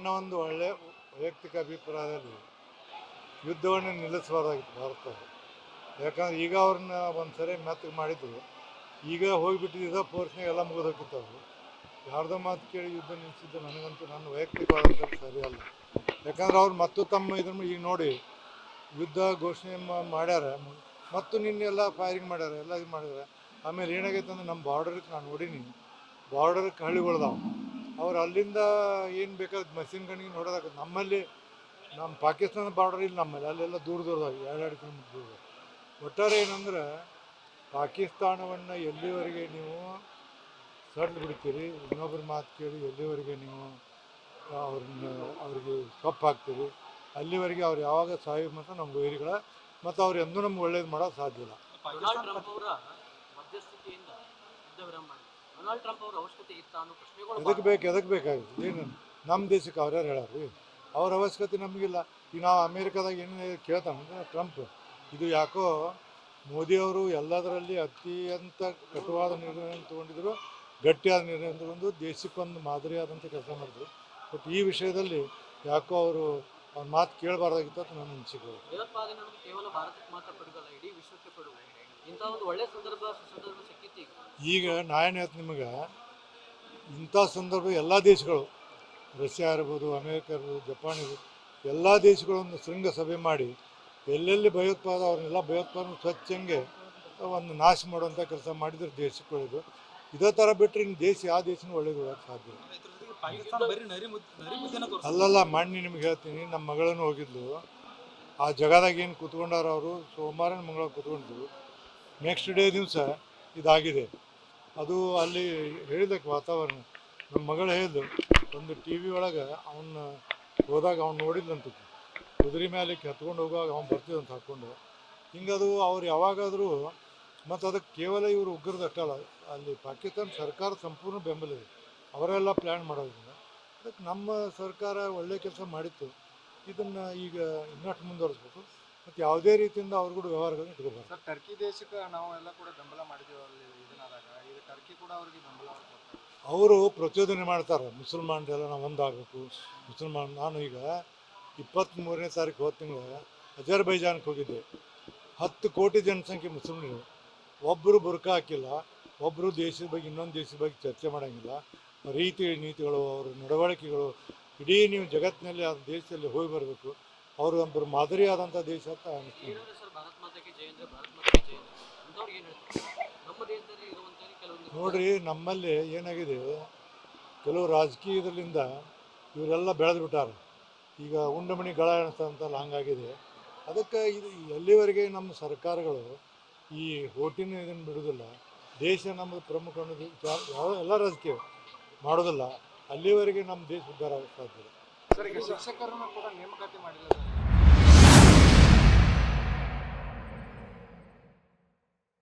ನನ್ನ ಒಂದು ಒಳ್ಳೆಯ ವೈಯಕ್ತಿಕ ಅಭಿಪ್ರಾಯದಲ್ಲಿ ಯುದ್ಧವನ್ನು ನಿಲ್ಲಿಸಬಾರ್ದಾಗಿತ್ತು ಭಾರತ. ಯಾಕಂದ್ರೆ ಈಗ ಅವ್ರನ್ನ ಒಂದು ಸರಿ ಮೆತ್ತಗೆ ಮಾಡಿದ್ರು. ಈಗ ಹೋಗಿಬಿಟ್ಟಿದ್ದ ಫೋರ್ಸ್ನಾಗ ಎಲ್ಲ ಮುಗಿದೋಗಿತ್ತು ಅವರು ಯಾರ್ದೋ ಮಾತು ಕೇಳಿ ಯುದ್ಧ ನಿಲ್ಲಿಸಿದ್ದು ನನಗಂತೂ ನನ್ನ ವೈಯಕ್ತಿಕವಾದಂಥ ಸರಿ ಅಲ್ಲ ಯಾಕಂದ್ರೆ ಅವ್ರು ಮತ್ತು ತಮ್ಮ ಇದ್ರ ಈಗ ನೋಡಿ, ಯುದ್ಧ ಘೋಷಣೆ ಮಾಡ್ಯಾರ. ಮತ್ತು ನಿನ್ನೆಲ್ಲ ಫೈರಿಂಗ್ ಮಾಡ್ಯಾರ, ಎಲ್ಲ ಇದು ಮಾಡ್ಯಾರ ಆಮೇಲೆ ಏನಾಗೈತೆ ಅಂದ್ರೆ ನಮ್ಮ ಬಾರ್ಡರ್ಗೆ ನಾನು ನೋಡೀನಿ ಬಾರ್ಡರ್ ಹಳ್ಳಿಗಳ್ದಾವ. ಅವ್ರು ಅಲ್ಲಿಂದ ಏನು ಬೇಕಾದ ಮಷಿನ್ ಗಣಿಗೆ ನೋಡೋದಾಗ ನಮ್ಮಲ್ಲಿ ನಮ್ಮ ಪಾಕಿಸ್ತಾನ ಬಾರ್ಡರ್ ಇಲ್ಲಿ ನಮ್ಮಲ್ಲಿ, ಅಲ್ಲೆಲ್ಲ ದೂರ ದೂರದಾಗಿ ಎರಡು ಎರಡು ಕಿಲೋಮೀಟ್ರ್ ದೂರ ಒಟ್ಟಾರೆ ಏನಂದ್ರೆ, ಪಾಕಿಸ್ತಾನವನ್ನು ಎಲ್ಲಿವರೆಗೆ ನೀವು ಸಡ್ಲು ಬಿಡ್ತೀರಿ ಇನ್ನೊಬ್ಬರ ಮಾತು ಕೇಳಿ ಎಲ್ಲಿವರೆಗೆ ನೀವು ಅವ್ರನ್ನ ಅವ್ರಿಗೆ ಸೊಪ್ಪು ಹಾಕ್ತೀರಿ, ಅಲ್ಲಿವರೆಗೆ ಅವ್ರು ಯಾವಾಗ ಸಾಯೋ ಮತ್ತು ನಮ್ಮ ವೈರಿಗಳ, ಮತ್ತು ಅವ್ರು ಎಂದೂ ನಮ್ಗೆ ಒಳ್ಳೇದು ಮಾಡೋಕ್ಕೆ ಸಾಧ್ಯ ಇಲ್ಲ. ಡೊನಾಲ್ಡ್ ಟ್ರಂಪ್ ಅವರ ಅವಶ್ಯಕತೆ ಇತ್ತ ಅನ್ನೋ ಪ್ರಶ್ನೆಗಳು ಎದಕ್ಕೆ ಬೇಕು ಎದಕ್ಕೆ ಬೇಕಾಗಿತ್ತು? ಏನು? ನಮ್ಮ ದೇಶಕ್ಕೆ ಅವ್ರ್ಯಾರು ಹೇಳಾರ್ರಿ ಅವ್ರ ಅವಶ್ಯಕತೆ ನಮಗಿಲ್ಲ. ಈಗ ನಾವು ಅಮೇರಿಕಾದಾಗ ಏನು ಕೇಳ್ತಾನೆ ಟ್ರಂಪ್ ಇದು ಯಾಕೋ ಮೋದಿಯವರು ಎಲ್ಲದರಲ್ಲಿ ಅತ್ಯಂತ ಕಟುವಾದ ನಿರ್ಣಯ ತೊಗೊಂಡಿದ್ರು ಗಟ್ಟಿಯಾದ ನಿರ್ಣಯ ತಗೊಂಡು ದೇಶಕ್ಕೊಂದು ಮಾದರಿಯಾದಂಥ ಕೆಲಸ ಮಾಡಿದ್ರು. ಬಟ್ ಈ ವಿಷಯದಲ್ಲಿ ಯಾಕೋ ಅವರು ಅವ್ರ ಮಾತು ಕೇಳಬಾರ್ದಾಗಿತ್ತು ಅಂತ ನನ್ನ ಅನಿಸಿಕೆ ಭಯೋತ್ಪಾದನೆ ಅನ್ನೋದು ಕೇವಲ ಭಾರತಕ್ಕೆ ಮಾತ್ರ ಪಡುಗಲ್ಲ ಇಡೀ ವಿಶ್ವಕ್ಕೆ ಪಡುವ ಇಂಥ ಒಂದು ಒಳ್ಳೆ ಸಂದರ್ಭ ಸುಸಂದರ್ಭ ಸಿಕ್ಕಿತ್ತು ಈಗ. ಈಗ ಹೇಳ್ತೀನಿ ನಿಮಗೆ ಇಂಥ ಸಂದರ್ಭ ಎಲ್ಲ ದೇಶಗಳು ರಷ್ಯಾ ಇರ್ಬೋದು ಅಮೇರಿಕ ಇರ್ಬೋದು ಜಪಾನ್ ಇರ್ಬೋದು ಎಲ್ಲ ದೇಶಗಳೊಂದು ಶೃಂಗಸಭೆ ಮಾಡಿ ಎಲ್ಲೆಲ್ಲಿ ಭಯೋತ್ಪಾದ ಅವ್ರನ್ನೆಲ್ಲ ಭಯೋತ್ಪಾದನೆ ಸ್ವಚ್ಛಂಗೆ ಒಂದು ನಾಶ ಮಾಡುವಂಥ ಕೆಲಸ ಮಾಡಿದ್ರೆ ದೇಶಕ್ಕೆ ಒಳ್ಳೆಯದು ಇದೇ ಥರ ಬಿಟ್ಟರೆ ಇನ್ನು ದೇಶ ಯಾವ ದೇಶನೂ ಒಳ್ಳೇದು ಸಾಧ್ಯ ಅಲ್ಲಲ್ಲ ಮಣ್ಣಿ ನಿಮ್ಗೆ ಹೇಳ್ತೀನಿ ನಮ್ಮ ಮಗಳನ್ನು ಹೋಗಿದ್ಲು. ಆ ಜಗದಾಗ ಏನು ಕೂತ್ಕೊಂಡಾರ ಅವರು? ಸೋಮವಾರ ಮಂಗಳ ಕೂತ್ಕೊಂಡ್ರು ನೆಕ್ಸ್ಟ್ ಡೇ ದಿವಸ ಇದಾಗಿದೆ. ಅದು ಅಲ್ಲಿ ಹೇಳಿದಕ್ಕೆ ವಾತಾವರಣ. ನಮ್ಮ ಮಗಳು ಹೇಳಿದ್ಲು ಒಂದು ಟಿ ವಿ ಒಳಗೆ ಅವನ್ನ ಹೋದಾಗ ಅವ್ನು ನೋಡಿದ್ಲಂತ. ಕುದುರೆ ಮೇಲೆ ಹತ್ಕೊಂಡು ಹೋಗುವಾಗ ಅವ್ನು ಬರ್ತಿದ್ದಂತ ಹಾಕ್ಕೊಂಡು ಹಿಂಗದು ಅವ್ರು ಯಾವಾಗಾದರೂ ಮತ್ತು ಅದಕ್ಕೆ ಕೇವಲ ಇವರು ಉಗ್ರದಷ್ಟಲ್ಲ, ಅಲ್ಲಿ ಪಾಕಿಸ್ತಾನ ಸರ್ಕಾರ ಸಂಪೂರ್ಣ ಬೆಂಬಲ ಇದೆ. ಅವರೆಲ್ಲ ಪ್ಲ್ಯಾನ್ ಮಾಡೋದ್ರಿಂದ ಅದಕ್ಕೆ ನಮ್ಮ ಸರ್ಕಾರ ಒಳ್ಳೆ ಕೆಲಸ ಮಾಡಿತ್ತು. ಇದನ್ನು ಈಗ ಇನ್ನಷ್ಟು ಮುಂದುವರಿಸ್ಬೇಕು. ಮತ್ತು ಯಾವುದೇ ರೀತಿಯಿಂದ ಅವ್ರು ಕೂಡ ವ್ಯವಹಾರಗಳನ್ನ ಇಟ್ಕೋಬಾರ್ದು ಸರ್ ಟರ್ಕಿ ದೇಶಕ್ಕೆ ನಾವು ಎಲ್ಲ ಕೂಡ ಬೆಂಬಲ ಮಾಡಿದ್ದೀವಿ ಅಲ್ಲಿ ಇದನ್ನಾದಾಗ. ಈಗ ಟರ್ಕಿ ಕೂಡ ಅವರಿಗೆ ಬೆಂಬಲ ಅವರು ಪ್ರಚೋದನೆ ಮಾಡ್ತಾರೆ. ಮುಸಲ್ಮಾನರೆಲ್ಲ ನಾವು ಒಂದಾಗಬೇಕು. ಮುಸಲ್ಮಾನ್ ನಾನು ಈಗ ಇಪ್ಪತ್ತ್ಮೂರನೇ ತಾರೀಕು ಹೋದ ತಿಂಗಳು ಅಜರ್ಬೈಜಾನ್ಗೆ ಹೋಗಿದ್ದೆ. ಹತ್ತು ಕೋಟಿ ಜನಸಂಖ್ಯೆ ಮುಸಲ್ಮರು. ಒಬ್ಬರು ಬುರ್ಕ ಹಾಕಿಲ್ಲ. ಒಬ್ಬರು ದೇಶದ ಬಗ್ಗೆ ಇನ್ನೊಂದು ದೇಶದ ಬಗ್ಗೆ ಚರ್ಚೆ ಮಾಡೋಂಗಿಲ್ಲ. ರೀತಿ ನೀತಿಗಳು ಅವರ ನಡವಳಿಕೆಗಳು ಇಡೀ ನೀವು ಜಗತ್ತಿನಲ್ಲಿ ಆ ದೇಶದಲ್ಲಿ ಹೋಗಿ ಬರಬೇಕು. ಅವರು ಒಬ್ಬರು ಮಾದರಿಯಾದಂಥ ದೇಶ ಅಂತ ಅನಿಸ್ತೀನಿ. ನೋಡ್ರಿ ನಮ್ಮಲ್ಲಿ ಏನಾಗಿದೆ ಕೆಲವು ರಾಜಕೀಯದಲ್ಲಿಂದ ಇವರೆಲ್ಲ ಬೆಳೆದು ಬಿಟ್ಟಾರೆ ಈಗ ಉಂಡಮಣಿ ಗಳ ಎಣಿಸ್ತಂತಲ್ಲ ಹಂಗಾಗಿದೆ. ಅದಕ್ಕೆ ಇದು ಎಲ್ಲಿವರೆಗೆ ನಮ್ಮ ಸರ್ಕಾರಗಳು ಈ ಹೋಟಿನ ಇದನ್ನು ಬಿಡೋದಿಲ್ಲ. ದೇಶ ನಮ್ಮದು ಪ್ರಮುಖ ಅನ್ನೋದು ಯಾವ ಎಲ್ಲ ರಾಜಕೀಯ ಮಾಡೋದಿಲ್ಲ. ಅಲ್ಲಿವರೆಗೆ ನಮ್ಮ ದೇಶ ಉದ್ಧಾರ ಸಾಧ್ಯ ಶಿಕ್ಷಕರನ್ನು ಕೂಡ ನೇಮಕಾತಿ ಮಾಡಿಲ್ಲ